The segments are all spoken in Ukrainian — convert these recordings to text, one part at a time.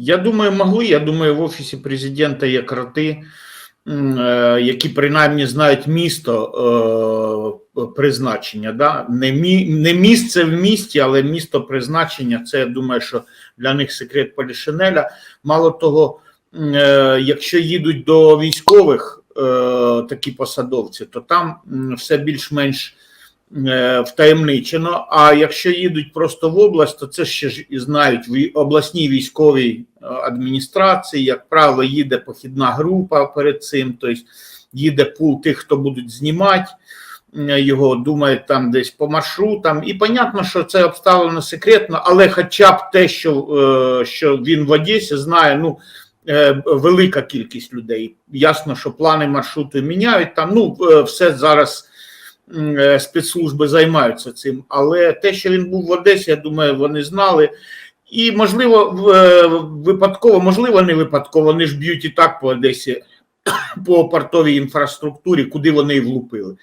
Я думаю, могли. Я думаю, в офісі президента є кроти, е, які принаймні знають місто е, призначення. Да? Не, не місце в місті, але місто призначення. Це я думаю, що для них секрет Полішинеля. Мало того, е, якщо їдуть до військових такі посадовці, то там все більш-менш втаємничено. А якщо їдуть просто в область, то це ще ж і знають в обласній військовій е, адміністрації. Як правило, їде похідна група перед цим, тобто їде пул тих, хто будуть знімати. е, Його думають там десь по маршрутам, і понятно, що це обставлено секретно, але хоча б те, що, е, що він в Одесі знає, ну е, велика кількість людей. Ясно, що плани маршруту міняють там. Ну е, все зараз е, спецслужби займаються цим. Але те, що він був в Одесі, я думаю, вони знали. І можливо, е, випадково, можливо, не випадково. Вони ж б'ють і так по Одесі, по портовій інфраструктурі, куди вони і влупили.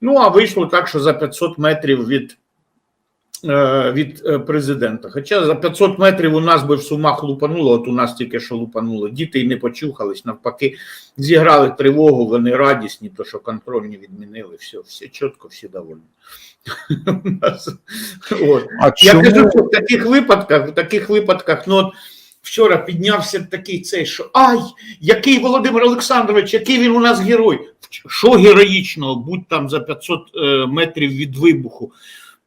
Ну а вийшло так, що за 500 метрів від. Е, Від е, президента. Хоча за 500 метрів у нас би в сумах лупануло, от у нас тільки що лупануло. Діти й не почухались, навпаки, зіграли тривогу, вони радісні, то що контрольні відмінили, все, все чітко, всі довольні. Я кажу, що в таких випадках, в таких випадках, ну от вчора піднявся такий цей, що ай, який Володимир Олександрович, який він у нас герой. Що героїчного, будь там за 500 е, метрів від вибуху.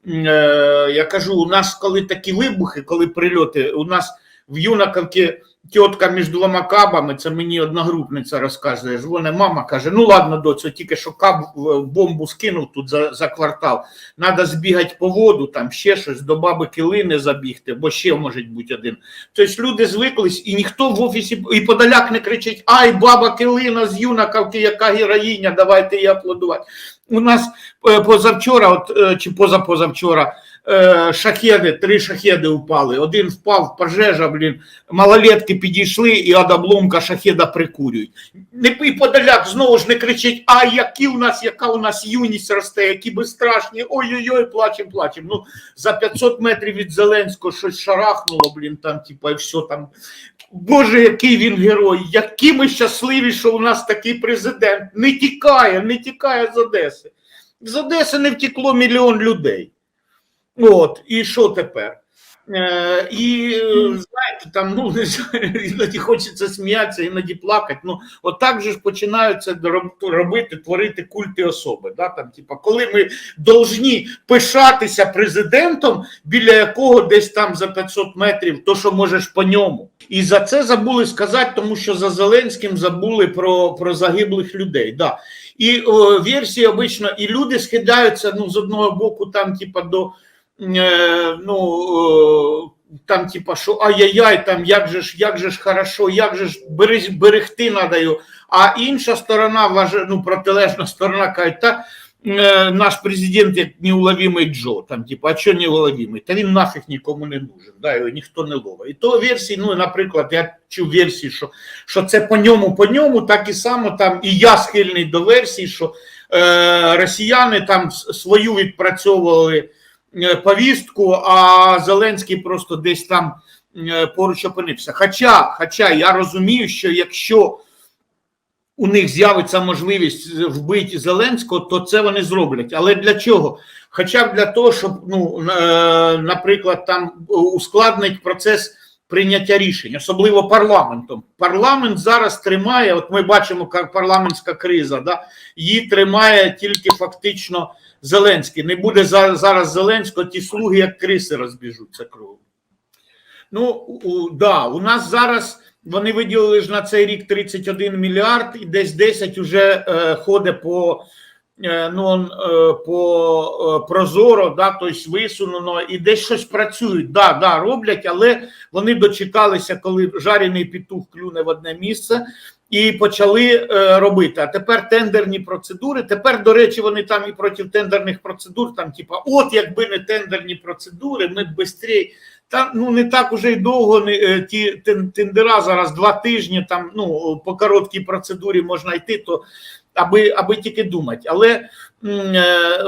Е, я кажу, у нас коли такі вибухи, коли прильоти, у нас в Юнаковці тітка між двома кабами, це мені одногрупниця розказує. Дзвоне мама каже: ну ладно, доцю, тільки що каб бомбу скинув тут за, за квартал. Надо збігати по воду, там ще щось, до баби килини забігти, бо ще може бути один. Тобто люди звиклись, і ніхто в офісі і подаляк не кричить: Ай, баба килина з юнаковки, яка героїня, давайте її аплодувати. У нас е, позавчора, от, е, чи позапозавчора, е, шахеди, три шахеди упали. Один впав, пожежа, блін, малолетки підійшли і ад обломка шахеда прикурюють. І подаляк знову ж не кричить, а які у нас, яка у нас юність росте, які безстрашні, ой-ой-ой, плачем, плачем. Ну, за 500 метрів від Зеленського щось шарахнуло, блін, там, типа, і все там. Боже, який він герой, які ми щасливі, що у нас такий президент. Не тікає, не тікає з Одеси. З Одеси не втекло мільйон людей. От, і що тепер? Е, і е, знаєте, там ну не іноді хочеться сміятися, іноді плакати. Ну, от так же ж починаються робити, творити культи особи. Да? Там, типа, коли ми должні пишатися президентом, біля якого десь там за 500 метрів, то що можеш по ньому. І за це забули сказати, тому що за Зеленським забули про, про загиблих людей. Да. І о, версії обично, і люди схиляються ну, з одного боку, там, типа, до ну, е, там, типа, що ай-яй-яй, там як же ж, як же ж хорошо, як же ж берег, берегти його. А інша сторона, ну, протилежна сторона каже, та е, наш президент як неуловимий Джо, там, типа, а що неуловимий? Та він нафіг нікому не нужен, да, його ніхто не ловить. І то версії, ну, наприклад, я чув версії, що, що це по ньому, по ньому, так і само там, і я схильний до версії, що е, росіяни там свою відпрацьовували е, повістку, а Зеленський просто десь там е, поруч опинився. Хоча, хоча я розумію, що якщо у них з'явиться можливість вбити Зеленського, то це вони зроблять. Але для чого? Хоча б для того, щоб, ну, е, наприклад, там ускладнить процес прийняття рішень, особливо парламентом. Парламент зараз тримає, от ми бачимо, як парламентська криза, да, її тримає тільки фактично Зеленський. Не буде за- зараз Зеленського, ті слуги, як криси розбіжуться кругом. Ну, у, да, у нас зараз вони виділили ж на цей рік 31 мільярд, і десь 10 вже е, ходить по, ну, е, по е, прозоро, да, тобто висунено, і десь щось працюють. Да, да, роблять, але вони дочекалися, коли жарений петух клюне в одне місце. І почали е, робити. А тепер тендерні процедури. Тепер, до речі, вони там і проти тендерних процедур, там, типа, от якби не тендерні процедури, ми б швидше та ну не так уже й довго не е, ті тендера зараз два тижні. Там ну по короткій процедурі можна йти, то аби аби тільки думати. Але е, е,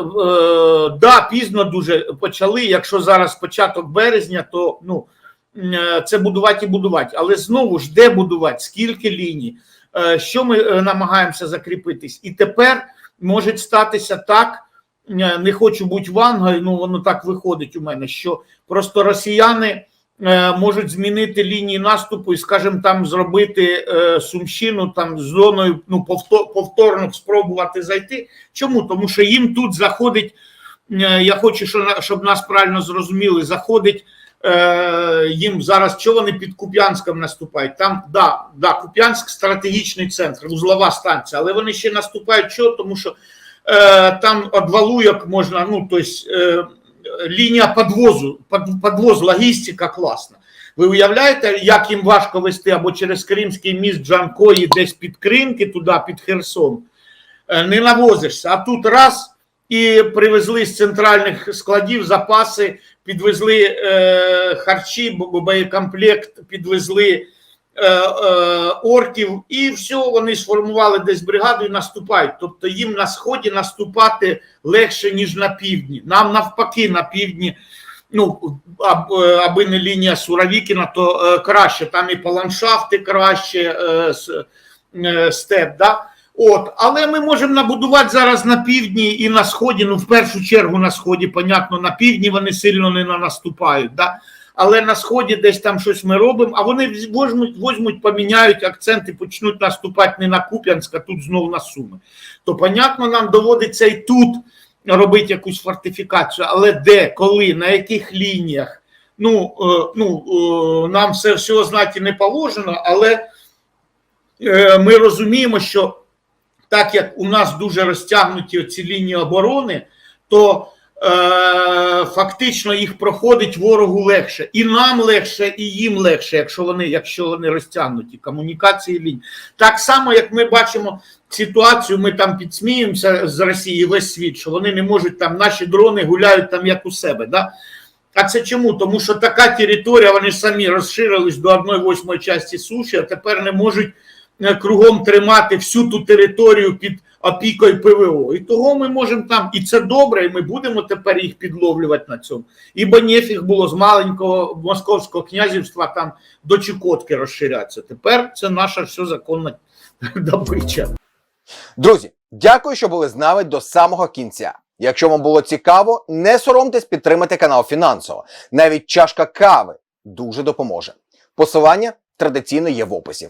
да, пізно дуже почали. Якщо зараз початок березня, то ну е, це будувати і будувати. Але знову ж де будувати, скільки ліній, е, що ми е, намагаємося закріпитись. І тепер може статися так. Не хочу бути вангою, ну воно так виходить у мене, що просто росіяни можуть змінити лінії наступу і, скажімо, там зробити е, Сумщину там зоною, ну повторно спробувати зайти. Чому? Тому що їм тут заходить. е, Я хочу, що щоб нас правильно зрозуміли, заходить е, їм зараз. Що вони під Куп'янськом наступають? Там да, да, Куп'янськ стратегічний центр, узлова станція, але вони ще наступають. Що? Тому що е, там від Валуйок можна, ну тобто е, лінія підвозу, під- підвоз, логістика класна. Ви уявляєте, як їм важко вести або через Кримський міст Джанкої, десь під Кримки, туди, під Херсон, Е, не навозишся. А тут раз і привезли з центральних складів запаси, підвезли е, харчі, бо- боєкомплект, підвезли орків, і все, вони сформували десь бригаду і наступають. Тобто їм на сході наступати легше, ніж на півдні. Нам навпаки, на півдні. Ну, е, аби не лінія Суровікіна, то е, краще. Там і по ландшафти краще е, е, степ. Да? От, але ми можемо набудувати зараз на півдні і на сході. Ну, в першу чергу на сході, понятно, на півдні вони сильно не наступають. Да? Але на сході десь там щось ми робимо, а вони возьмуть, возьмуть, поміняють акцент і почнуть наступати не на Куп'янськ, а тут знову на Суми. То, понятно, нам доводиться і тут робити якусь фортифікацію, але де, коли, на яких лініях, ну, е, ну е, нам все всього знати не положено, але е, ми розуміємо, що так як у нас дуже розтягнуті ці лінії оборони, то фактично їх проходить ворогу легше. І нам легше, і їм легше, якщо вони, якщо вони розтягнуті, комунікації ліній. Так само, як ми бачимо ситуацію, ми там підсміємося з Росії весь світ, що вони не можуть там, наші дрони гуляють там як у себе. Да? А це чому? Тому що така територія, вони самі розширились до 1,8 часті суші, а тепер не можуть е, кругом тримати всю ту територію під опікою ПВО. І того ми можемо там, і це добре, і ми будемо тепер їх підловлювати на цьому. Ібо нефіг було з маленького московського князівства там до Чукотки розширятися. Тепер це наша все законна добича. Друзі, дякую, що були з нами до самого кінця. Якщо вам було цікаво, не соромтесь підтримати канал фінансово. Навіть чашка кави дуже допоможе. Посилання традиційно є в описі.